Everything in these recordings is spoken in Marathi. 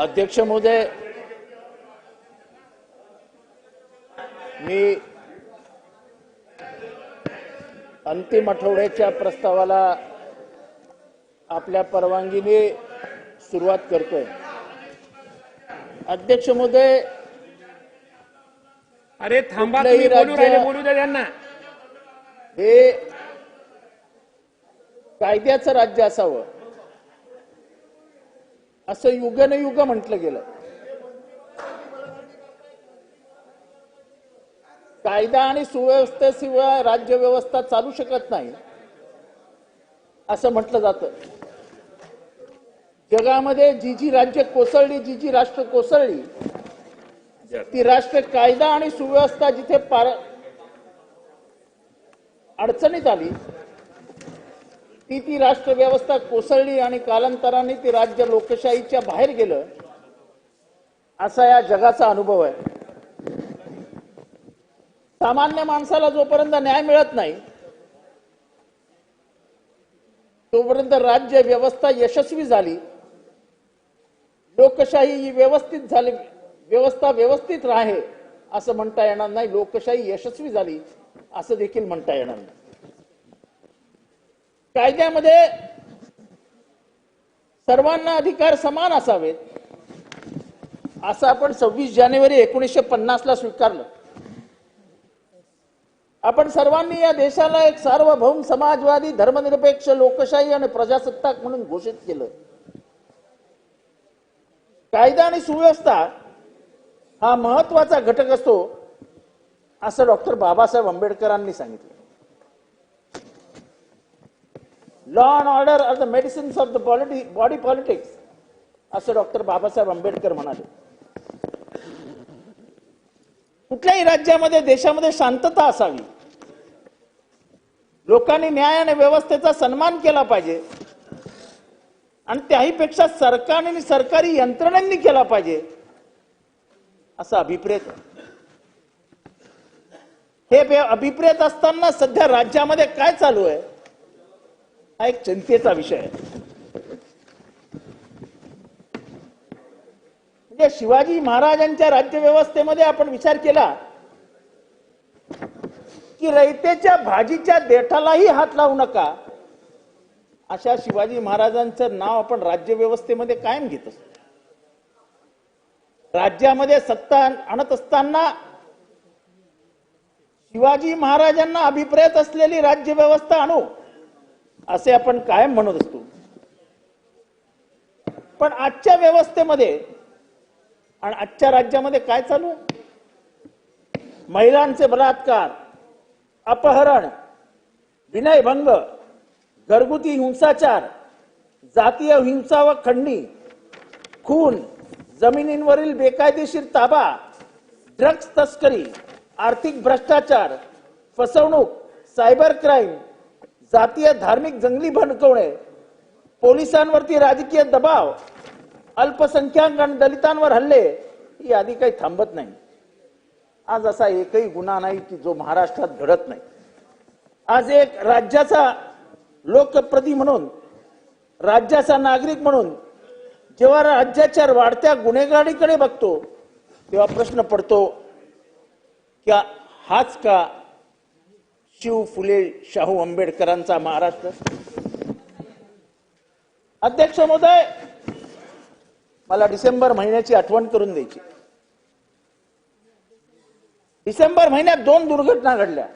अध्यक्ष महोदय मी अंतिम आठवड्याच्या प्रस्तावाला आपल्या परवानगीने सुरुवात करतोय. अध्यक्ष महोदय अरे थांबा तुम्ही बोलू राज्य- राहिले बोलू द्या त्यांना. हे कायद्याचं राज्य असावं. असं युगनयुग म्हटलं गेलं. कायदा आणि सुव्यवस्थेशिवाय राज्यव्यवस्था चालू शकत नाही असं म्हटलं जातं. जगामध्ये जी जी राज्य कोसळली जी जी राष्ट्र कोसळली ती राष्ट्र कायदा आणि सुव्यवस्था जिथे पार अडचणीत आली ती ती राष्ट्र व्यवस्था कोसळली आणि कालांतराने ती राज्य लोकशाहीच्या बाहेर गेलं असा या जगाचा अनुभव आहे. सामान्य माणसाला जोपर्यंत न्याय मिळत नाही तोपर्यंत राज्य व्यवस्था यशस्वी झाली लोकशाही ही व्यवस्थित झाली व्यवस्था व्यवस्थित राहे असं म्हणता येणार नाही. लोकशाही यशस्वी झाली असं देखील म्हणता येणार नाही. कायद्यामध्ये सर्वांना अधिकार समान असावेत असं आपण सव्वीस जानेवारी एकोणीसशे पन्नासला स्वीकारलं. आपण सर्वांनी या देशाला एक सार्वभौम समाजवादी धर्मनिरपेक्ष लोकशाही आणि प्रजासत्ताक म्हणून घोषित केलं. कायदा आणि सुव्यवस्था हा महत्त्वाचा घटक असतो असं डॉक्टर बाबासाहेब आंबेडकरांनी सांगितलं. Law and order are the medicines of the polity body politics असं डॉक्टर बाबासाहेब आंबेडकर म्हणाले. कुठल्याही राज्यामध्ये देशामध्ये शांतता असावी. लोकांनी न्याय आणि व्यवस्थेचा सन्मान केला पाहिजे. आणि त्याहीपेक्षा सरकार आणि सरकारी यंत्रणांनी केला पाहिजे असा अभिप्रेत हे अभिप्रेत असताना सध्या राज्यामध्ये काय चालू आहे? हा एक चिंतेचा विषय आहे. म्हणजे शिवाजी महाराजांच्या राज्यव्यवस्थेमध्ये आपण विचार केला की रयतेच्या भाजीच्या देठालाही हात लावू नका. अशा शिवाजी महाराजांचं नाव आपण राज्यव्यवस्थेमध्ये कायम घेत असतो. राज्यामध्ये सत्ता आणत असताना शिवाजी महाराजांना अभिप्रेत असलेली राज्यव्यवस्था आणू. असे आपण कायम म्हणत असतो पण आजच्या व्यवस्थेमध्ये आणि आजच्या राज्यामध्ये काय चालू आहे? महिलांचे बलात्कार अपहरण विनयभंग घरगुती हिंसाचार जातीय हिंसा व खंडणी खून जमिनींवरील बेकायदेशीर ताबा ड्रग्ज तस्करी आर्थिक भ्रष्टाचार फसवणूक सायबर क्राईम जातीय धार्मिक जंगली भडकवणे पोलिसांवरती राजकीय दबाव अल्पसंख्याक आणि दलितांवर हल्ले ही यादी काही थांबत नाही. आज असा एकही गुन्हा नाही की जो महाराष्ट्रात घडत नाही. आज एक राज्याचा लोकप्रती म्हणून राज्याचा नागरिक म्हणून जेव्हा राज्याच्या वाढत्या गुन्हेगारीकडे बघतो तेव्हा प्रश्न पडतो की हाच का शिव फुले शाहू आंबेडकरांचा महाराष्ट्र. अध्यक्ष महोदय मला डिसेंबर महिन्याची आठवण करून द्यायची. डिसेंबर महिन्यात दोन दुर्घटना घडल्या.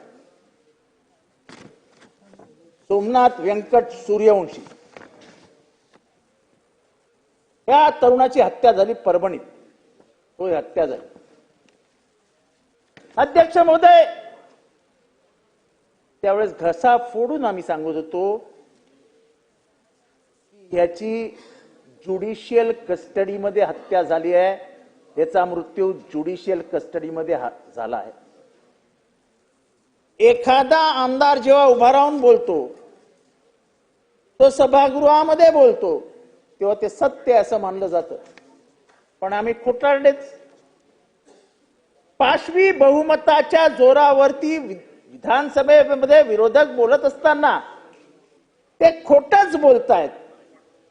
सोमनाथ व्यंकट सूर्यवंशी. या तरुणाची हत्या झाली परभणीत. तो हत्या झाली. अध्यक्ष महोदय त्यावेळेस घसा फोडून आम्ही सांगत होतो की ह्याची ज्युडिशियल कस्टडीमध्ये हत्या झाली आहे. याचा मृत्यू ज्युडिशियल कस्टडीमध्ये झाला आहे. एखादा आमदार जेव्हा उभा राहून बोलतो तो सभागृहामध्ये बोलतो तेव्हा ते सत्य असं मानलं जातं. पण आम्ही खोटारडेच. पाशवी बहुमताच्या जोरावरती विधानसभेमध्ये विरोधक बोलत असताना ते खोटच बोलतायत.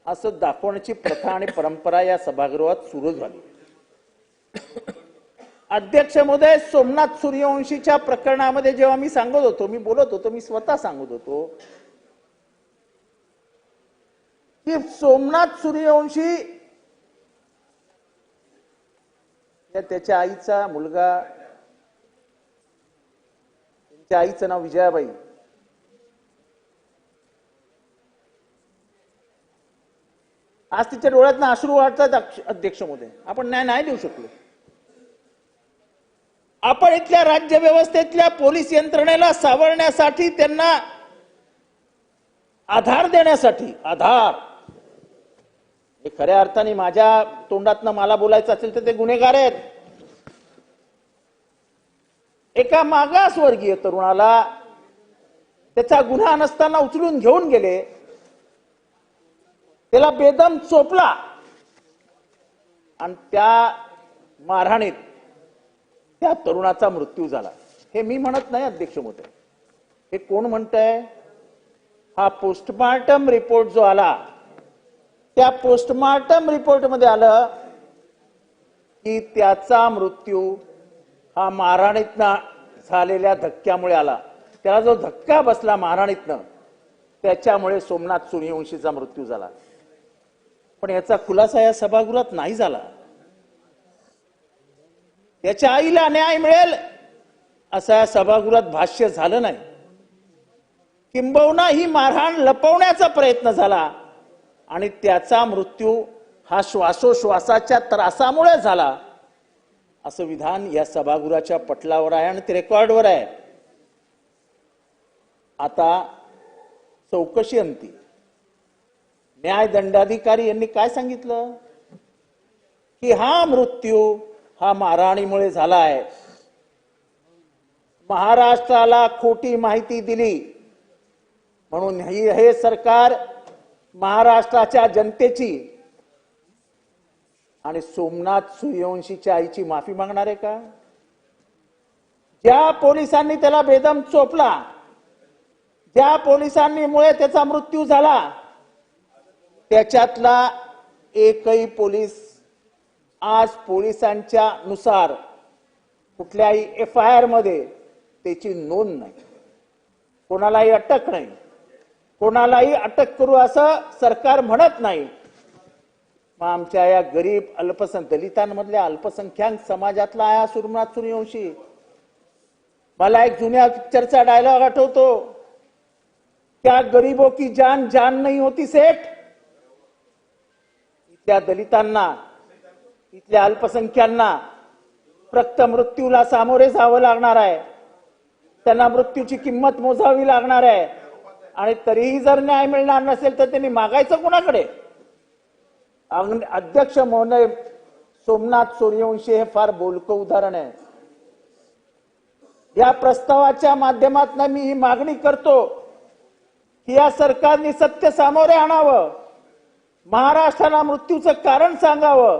असं दाखवण्याची प्रथा आणि परंपरा या सभागृहात सुरू झाली. अध्यक्ष महोदय सोमनाथ सूर्यवंशीच्या प्रकरणामध्ये जेव्हा मी सांगत होतो मी बोलत होतो मी स्वतः सांगत होतो की सोमनाथ सूर्यवंशी त्याच्या आईचा मुलगा त्या आईचं नाव विजयाबाई. आज तिच्या डोळ्यातनं अश्रू वाटतात अध्यक्षमध्ये आपण न्याय नाही देऊ शकलो. आपण इथल्या राज्य व्यवस्थेतल्या पोलीस यंत्रणेला सावरण्यासाठी त्यांना आधार देण्यासाठी आधार. हे खऱ्या अर्थाने माझ्या तोंडातनं मला बोलायचं असेल तर ते गुन्हेगार आहेत. एका मागासवर्गीय तरुणाला त्याचा गुन्हा नसताना उचलून घेऊन गेले. त्याला बेदम चोपला. आणि त्या मारहाणीत त्या तरुणाचा मृत्यू झाला. हे मी म्हणत नाही अध्यक्ष महोदय हे कोण म्हणतंय? हा पोस्टमार्टम रिपोर्ट जो आला त्या पोस्टमार्टम रिपोर्टमध्ये आलं की त्याचा मृत्यू हा मारहाणीतनं झालेल्या धक्क्यामुळे आला. त्याला जो धक्का बसला महाराणीतनं त्याच्यामुळे सोमनाथ सूर्यवंशीचा मृत्यू झाला. पण याचा खुलासा या सभागृहात नाही झाला. त्याच्या आईला न्याय मिळेल असं या सभागृहात भाष्य झालं नाही. किंबहुना ही मारहाण लपवण्याचा प्रयत्न झाला आणि त्याचा मृत्यू हा श्वासोश्वासाच्या त्रासामुळे झाला. असं विधान या सभागृहाच्या पटलावर आहे आणि ते रेकॉर्डवर आहे. आता चौकशी अंती. न्याय दंडाधिकारी यांनी काय सांगितलं? की हा मृत्यू हा मारहाणीमुळे झाला आहे महाराष्ट्राला खोटी माहिती दिली. म्हणून हे सरकार महाराष्ट्राच्या जनतेची आणि सोमनाथ सूर्यवंशीच्या आईची माफी मागणार आहे का? ज्या पोलिसांनी त्याला बेदम चोपला ज्या पोलिसांनी मुळे त्याचा मृत्यू झाला त्याच्यातला एकही पोलीस आज पोलिसांच्या नुसार कुठल्याही एफ आय आरमध्ये त्याची नोंद नाही. कोणालाही अटक नाही. कोणालाही अटक करू असं सरकार म्हणत नाही. मग आमच्या या गरीब अल्पसंख्य दलितांमधल्या अल्पसंख्याक समाजातला हा सुरमनाथ सूर्यवंशी. मला एक जुन्या पिक्चरचा डायलॉग आठवतो. त्या गरीबो की जान जान नाही होती सेठ. इथल्या दलितांना इथल्या अल्पसंख्यांना रक्त मृत्यूला सामोरे जावं लागणार आहे. त्यांना मृत्यूची किंमत मोजावी लागणार आहे. आणि तरीही जर न्याय मिळणार नसेल तर त्यांनी मागायचं कोणाकडे? अध्यक्ष महोदय सोमनाथ सूर्यवंशी हे फार बोलकं उदाहरण आहे. या प्रस्तावाच्या माध्यमातून मी ही मागणी करतो की या सरकारने सत्य सामोरे आणावं महाराष्ट्राला मृत्यूचं कारण सांगावं.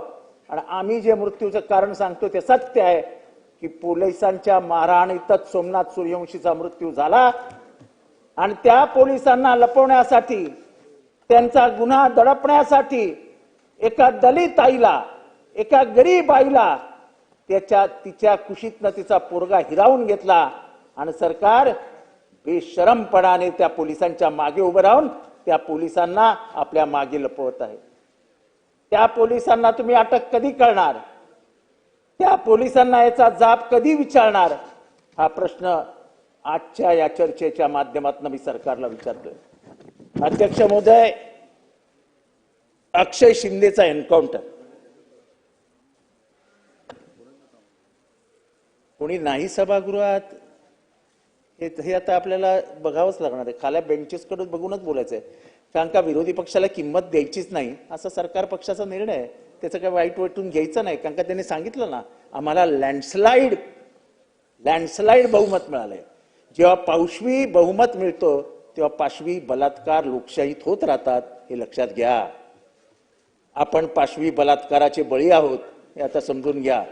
आणि आम्ही जे मृत्यूचं कारण सांगतो ते सत्य आहे की पोलिसांच्या मारहाणीतच सोमनाथ सूर्यवंशीचा मृत्यू झाला आणि त्या पोलिसांना लपवण्यासाठी त्यांचा गुन्हा दडपण्यासाठी एका दलित आईला एका गरीब आईला त्याच्या तिच्या कुशीतनं तिचा पोरगा हिरावून घेतला आणि सरकार बेशरमपणाने त्या पोलिसांच्या मागे उभं राहून त्या पोलिसांना आपल्या मागे लपवत आहे. त्या पोलिसांना तुम्ही अटक कधी करणार? त्या पोलिसांना याचा जाब कधी विचारणार? हा प्रश्न आजच्या या चर्चेच्या माध्यमातून मी सरकारला विचारतोय. अध्यक्ष महोदय अक्षय शिंदेचा एन्काउंटर. कोणी नाही सभागृहात? हे हे आता आपल्याला बघावंच लागणार आहे. खाल्या बेंचेस कडून बघूनच बोलायचंय. कारण का विरोधी पक्षाला किंमत द्यायचीच नाही असा सरकार पक्षाचा निर्णय आहे. त्याचं काय वाईट वाटून घ्यायचं नाही. कारण का त्यांनी सांगितलं ना आम्हाला लँडस्लाईड लँडस्लाईड बहुमत मिळालंय. जेव्हा पाशवी बहुमत मिळतो तेव्हा पाशवी बलात्कार लोकशाहीत होत राहतात हे लक्षात घ्या. आपण पाशवी बलात्काराचे बळी आहोत हे आता समजून घ्या.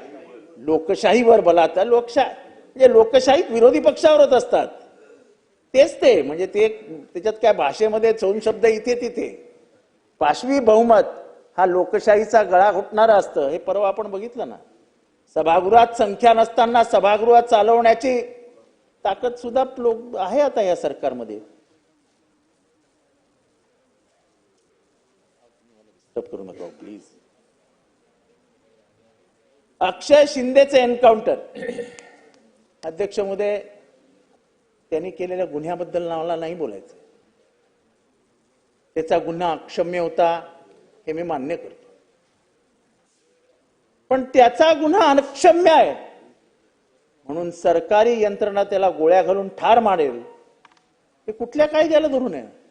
लोकशाहीवर बलात्कार लोकशा म्हणजे लोकशाहीत विरोधी पक्षावरच असतात. तेच ते म्हणजे ते त्याच्यात काय भाषेमध्ये चौन शब्द इथे तिथे. पाशवी बहुमत हा लोकशाहीचा गळा घुटणारा असतं हे परवा आपण बघितलं ना. सभागृहात संख्या नसताना सभागृहात चालवण्याची ताकद सुद्धा लोक आहे आता या सरकारमध्ये. Disturb करू नका प्लीज अक्षय शिंदेचे एन्काउंटर अध्यक्ष महोदय त्यांनी केलेल्या गुन्ह्याबद्दल नावाला नाही बोलायचं. त्याचा गुन्हा अक्षम्य होता हे मी मान्य करतो. पण त्याचा गुन्हा अनक्षम्य आहे. म्हणून सरकारी यंत्रणा त्याला गोळ्या घालून ठार मारेल. हे कुठल्या कायद्याला धरून आहे?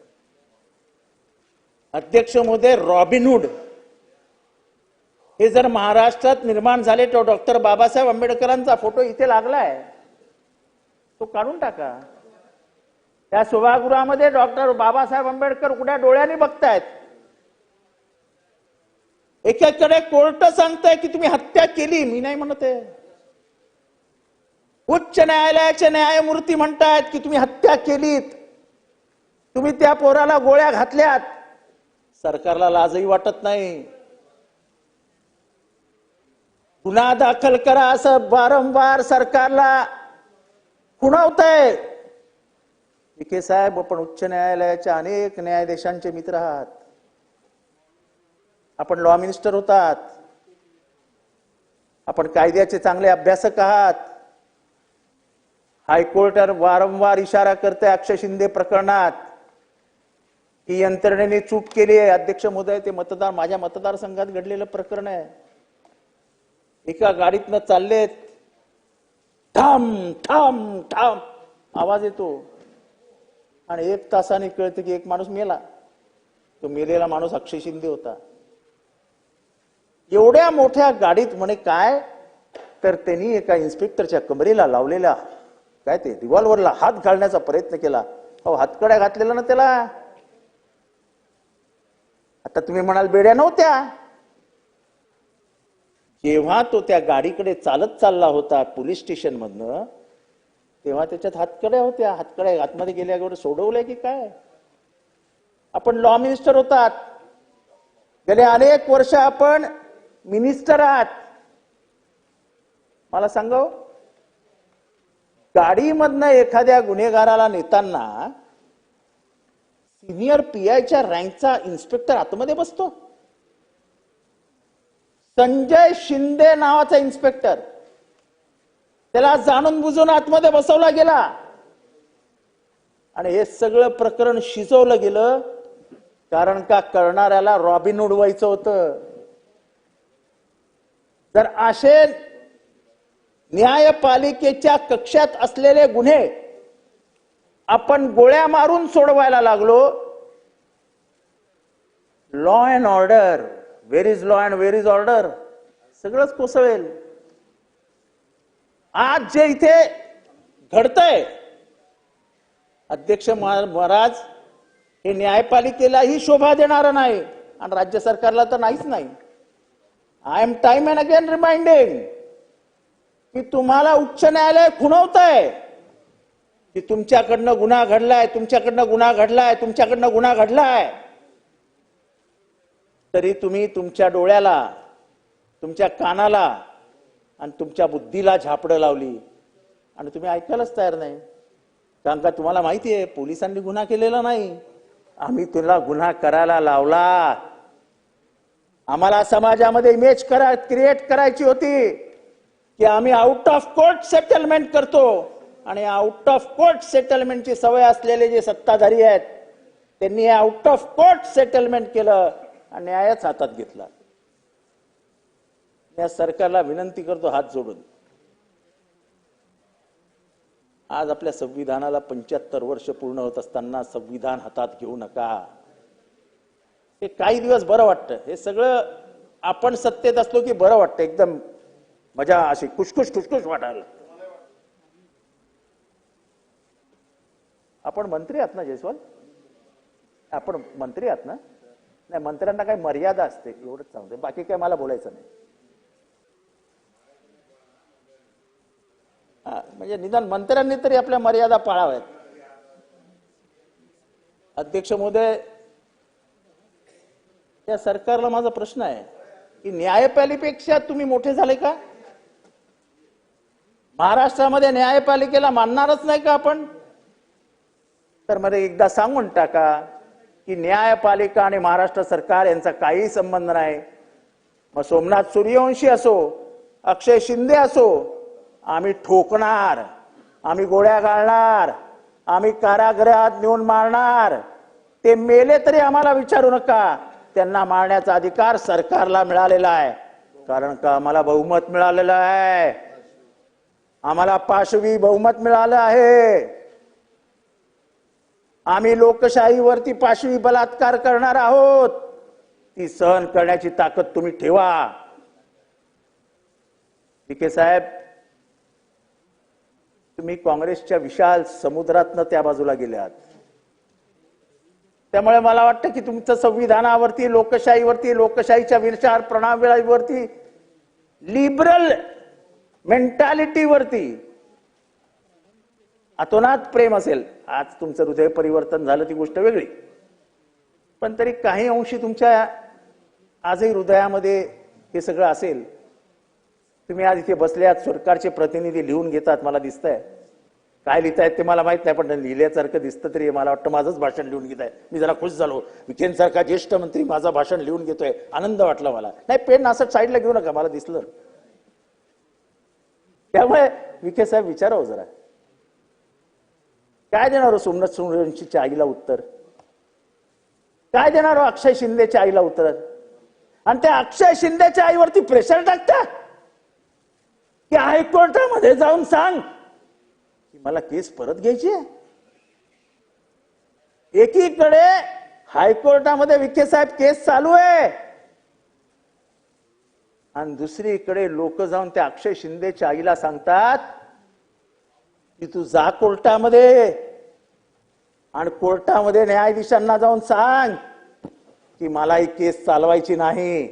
अध्यक्ष महोदय रॉबिनहूड हे जर महाराष्ट्रात निर्माण झाले तर डॉक्टर बाबासाहेब आंबेडकरांचा फोटो इथे लागलाय. तो काढून टाका. त्या सभागृहामध्ये डॉक्टर बाबासाहेब आंबेडकर कुठ्या डोळ्याने बघतायत. एकेकडे कोर्ट सांगताय की तुम्ही हत्या केली. मी नाही म्हणत आहे. उच्च न्यायालयाचे न्यायमूर्ती म्हणतायत की तुम्ही हत्या केलीत. तुम्ही त्या पोराला गोळ्या घातल्यात. सरकारला लाजही वाटत नाही. गुन्हा दाखल करा असं वारंवार सरकारला खुणवतंय. विखे साहेब आपण उच्च न्यायालयाच्या अनेक न्यायाधीशांचे मित्र आहात. आपण लॉ मिनिस्टर होतात. आपण कायद्याचे चांगले अभ्यासक आहात. हायकोर्ट वारंवार इशारा करते अक्षय शिंदे प्रकरणात. की यंत्रणेने चूक केली आहे. अध्यक्ष महोदय ते मतदार माझ्या मतदारसंघात घडलेलं प्रकरण आहे. एका गाडीतनं चाललेत. ठाम ठाम ठाम. आवाज येतो. आणि एक तासाने कळतं की एक माणूस मेला. तो मेलेला माणूस अक्षय शिंदे होता. एवढ्या मोठ्या गाडीत म्हणे काय? तर त्यांनी एका इन्स्पेक्टरच्या कमरेला लावलेला काय ते रिव्हॉल्व्हरला हात घालण्याचा प्रयत्न केला. अहो हातकड्या घातलेला ना त्याला. आता तुम्ही म्हणाल बेड्या नव्हत्या. जेव्हा तो त्या गाडीकडे चालत चालला होता पोलीस स्टेशन मधनं तेव्हा त्याच्यात हातकड्या होत्या. हातकड्या आतमध्ये गेल्यावर सोडवलंय की काय? आपण लॉ मिनिस्टर होतात. गेले अनेक वर्ष आपण मिनिस्टर आहात. मला सांगा गाडीमधनं एखाद्या गुन्हेगाराला नेताना सिनियर पी आयच्या रँकचा इन्स्पेक्टर आतमध्ये बसतो. संजय शिंदे नावाचा इन्स्पेक्टर. त्याला जाणून बुजून आतमध्ये बसवला गेला. आणि हे सगळं प्रकरण शिजवलं गेलं. कारण का करणाऱ्याला रॉबिन उडवायचं होतं. जर असे न्यायपालिकेच्या कक्षात असलेले गुन्हे आपण गोळ्या मारून सोडवायला लागलो. Law and order where is law and where is order सगळंच कोसळेल. आज जे इथे घडतंय अध्यक्ष महा- महाराज हे न्यायपालिकेलाही शोभा देणारं नाही आणि राज्य सरकारला तर नाहीच नाही. I am time and again reminding की तुम्हाला उच्च न्यायालय खुणवत आहे की तुमच्याकडनं गुन्हा घडलाय तुमच्याकडनं गुन्हा घडलाय तुमच्याकडनं गुन्हा घडलाय. तरी तुम्ही तुमच्या डोळ्याला तुमच्या कानाला आणि तुमच्या बुद्धीला झापडं लावली. आणि तुम्ही ऐकायलाच तयार नाही. कारण का तुम्हाला माहिती आहे पोलिसांनी गुन्हा केलेला नाही. आम्ही तुला गुन्हा करायला लावला. आम्हाला समाजामध्ये इमेज करा क्रिएट करायची होती. की आम्ही आउट ऑफ कोर्ट सेटलमेंट करतो. आणि आउट ऑफ कोर्ट सेटलमेंटची सवय असलेले जे सत्ताधारी आहेत त्यांनी आउट ऑफ कोर्ट सेटलमेंट केलं आणि न्यायच हातात घेतला. या सरकारला विनंती करतो हात जोडून. आज आपल्या संविधानाला पंच्याहत्तर वर्ष पूर्ण होत असताना संविधान हातात घेऊ नका. हे काही दिवस बरं वाटतं. हे सगळं आपण सत्तेत असलो की बरं वाटतं. एकदम मजा अशी खुशखुश खुशखुश वाटायला. आपण मंत्री आहात ना जयस्वाल? आपण मंत्री आहात ना? नाही मंत्र्यांना काही मर्यादा असते. एवढंच सांगते बाकी काय मला बोलायचं नाही. हा, म्हणजे निदान मंत्र्यांनी तरी आपल्या मर्यादा पाळाव्यात. अध्यक्ष महोदय या सरकारला माझा प्रश्न आहे की न्यायपालिकेपेक्षा तुम्ही मोठे झाले का? महाराष्ट्रामध्ये न्यायपालिकेला मानणारच नाही का आपण? तर मध्ये एकदा सांगून टाका की न्यायपालिका आणि महाराष्ट्र सरकार यांचा काही संबंध नाही. मग सोमनाथ सूर्यवंशी असो अक्षय शिंदे असो आम्ही ठोकणार आम्ही गोळ्या घालणार आम्ही कारागृहात नेऊन मारणार. ते मेले तरी आम्हाला विचारू नका. त्यांना मारण्याचा अधिकार सरकारला मिळालेला आहे. कारण का आम्हाला बहुमत मिळालेलं आहे? आम्हाला पाशवी बहुमत मिळालं आहे. आम्ही लोकशाहीवरती पाशवी बलात्कार करणार आहोत. ती सहन करण्याची ताकद तुम्ही ठेवा. विखे साहेब तुम्ही काँग्रेसच्या विशाल समुद्रातनं त्या बाजूला गेल्यात. त्यामुळे मला वाटतं की तुमचं संविधानावरती लोकशाहीवरती लोकशाहीच्या विचार प्रणालीवरती लिबरल मेंटॅलिटीवरती अतोनात प्रेम असेल. आज तुमचं हृदय परिवर्तन झालं ती गोष्ट वेगळी. पण तरी काही अंशी तुमच्या आजही हृदयामध्ये हे सगळं असेल. तुम्ही आज इथे बसल्यात सरकारचे प्रतिनिधी लिहून घेतात मला दिसतंय. काय लिहितायत ते मला माहीत नाही पण लिहिल्यासारखं दिसतं तरी मला वाटतं माझंच भाषण लिहून घेत आहे मी जरा खुश झालो. विखेंसारखा ज्येष्ठ मंत्री माझं भाषण लिहून घेतोय. आनंद वाटला मला. नाही पेन असं साईडला घेऊ नका मला दिसलं. त्यामुळे विखे साहेब विचारावं जरा. काय देणार हो सोमनाथ सूर्यवंशीच्या आईला उत्तर? काय देणार हो अक्षय शिंदेच्या आईला उत्तर? आणि त्या अक्षय शिंदेच्या आईवरती प्रेशर टाकता की हायकोर्टामध्ये जाऊन सांग की मला केस परत घ्यायची आहे. एकीकडे हायकोर्टामध्ये विखे साहेब केस चालू आहे. आणि दुसरीकडे लोक जाऊन त्या अक्षय शिंदेच्या आईला सांगतात की तू जा कोर्टामध्ये. आणि कोर्टामध्ये न्यायाधीशांना जाऊन सांग की मला ही केस चालवायची नाही.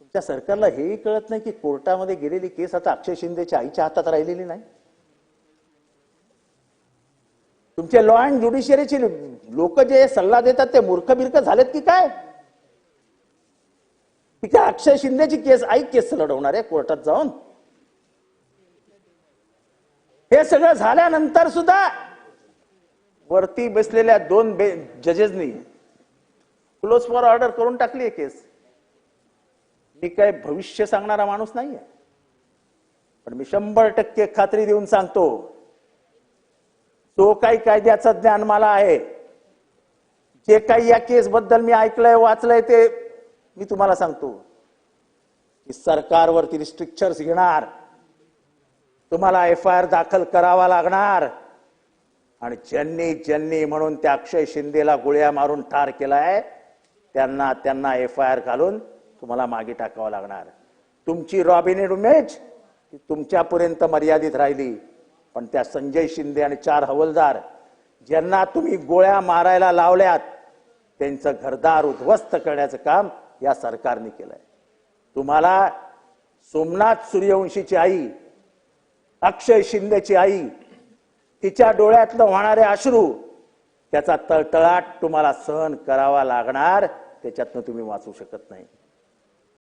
तुमच्या सरकारला हेही कळत नाही की कोर्टामध्ये गेलेली केस आता अक्षय शिंदेच्या आईच्या हातात राहिलेली नाही. तुमचे लॉ अँड ज्युडिशियरीचे लोक जे सल्ला देतात ते मूर्ख बिर्ख झालेत की काय? ती काय अक्षय शिंदेची केस आई केस लढवणार आहे कोर्टात जाऊन? हे सगळं झाल्यानंतर सुद्धा वरती बसलेल्या दोन बे जजेसनी क्लोज फॉर ऑर्डर करून टाकली आहे केस. मी काय भविष्य सांगणारा माणूस नाहीये. पण मी शंभर टक्के खात्री देऊन सांगतो तो काही कायद्याचं ज्ञान मला आहे जे काही या केस बद्दल मी ऐकलंय वाचलंय ते मी तुम्हाला सांगतो. की सरकारवरती रिस्ट्रिक्चर्स घेणार. तुम्हाला एफ आय आर दाखल करावा लागणार. आणि ज्यांनी ज्यांनी म्हणून त्या अक्षय शिंदेला गोळ्या मारून ठार केलाय. त्यांना त्यांना एफ आय आर घालून तुम्हाला मागे टाकावं लागणार. तुमची रॉबिनेड उमेज ती तुमच्यापर्यंत मर्यादित राहिली. पण त्या संजय शिंदे आणि चार हवलदार ज्यांना तुम्ही गोळ्या मारायला लावल्यात त्यांचं घरदार उद्ध्वस्त करण्याचं काम या सरकारने केलंय. तुम्हाला सोमनाथ सूर्यवंशीची आई अक्षय शिंदेची आई तिच्या डोळ्यातलं होणारे अश्रू त्याचा तळतळाट तुम्हाला सहन करावा लागणार त्याच्यातनं तुम्ही वाचू शकत नाही.